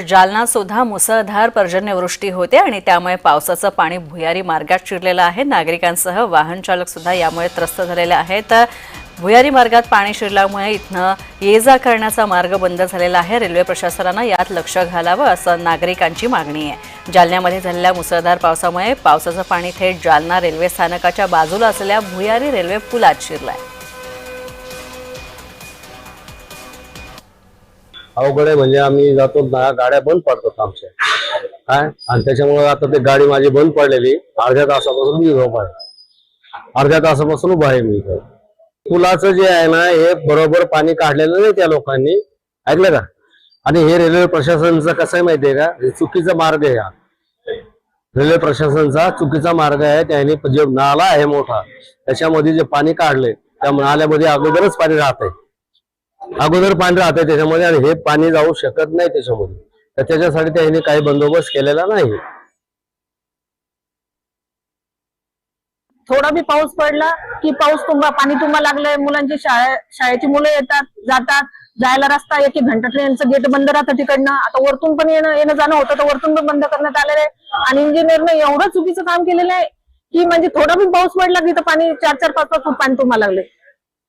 जालना सुद्धा मुसळधार पर्जन्यवृष्टी होते आणि त्यामुळे पावसाचं पाणी भुयारी मार्गात शिरलेलं आहे. नागरिकांसह वाहन चालक सुद्धा यामुळे त्रस्त झालेले आहेत. भुयारी मार्गात पाणी शिरल्यामुळे इथनं ये जा करण्याचा मार्ग बंद झालेला आहे. रेल्वे प्रशासनानं यात लक्ष घालावं असं नागरिकांची मागणी आहे. जालन्यामध्ये झालेल्या मुसळधार पावसामुळे पावसाचं पाणी थेट जालना रेल्वे स्थानकाच्या बाजूला असलेल्या भुयारी रेल्वे पुलात शिरलंय. अवघड आहे म्हणजे आम्ही जातो गाड्या बंद पडतात आमच्या. काय? आणि त्याच्यामुळे आता ते गाडी माझी बंद पडलेली. अर्ध्या तासापासून मी झोप आहे. अर्ध्या तासापासून उभा आहे मी इथं. पुलाचं जे आहे ना हे बरोबर पाणी काढलेलं नाही त्या लोकांनी. ऐकलं का? आणि हे रेल्वे प्रशासनाचं कसं आहे माहितीये का? हे चुकीचा मार्ग आहे हा. रेल्वे प्रशासनाचा चुकीचा मार्ग आहे. त्याने जे नाला आहे मोठा त्याच्यामध्ये जे पाणी काढले त्या नाल्यामध्ये अगोदरच पाणी राहत आहे अगोदर पाणी राहतं त्याच्यामध्ये आणि हे पाणी जाऊ शकत नाही त्याच्यामध्ये. तर त्याच्यासाठी त्याने काही बंदोबस्त केलेला नाही. थोडा बी पाऊस पडला की पाऊस तुम्हाला पाणी तुम्हाला लागलंय मुलांची शाळे शाळेची मुलं येतात जातात जायला रस्ता एक घंटा ट्रेनचं गेट बंद राहतं तिकडनं. आता वरतून पण येणं येणं जाणं होतं तर वरतून पण बंद करण्यात आलेलं आहे. आणि इंजिनियरनं एवढं चुकीचं काम केलेलं आहे की म्हणजे थोडा बी पाऊस पडला की तर पाणी चार चार पाच पाच फूट पाणी तुम्हाला लागले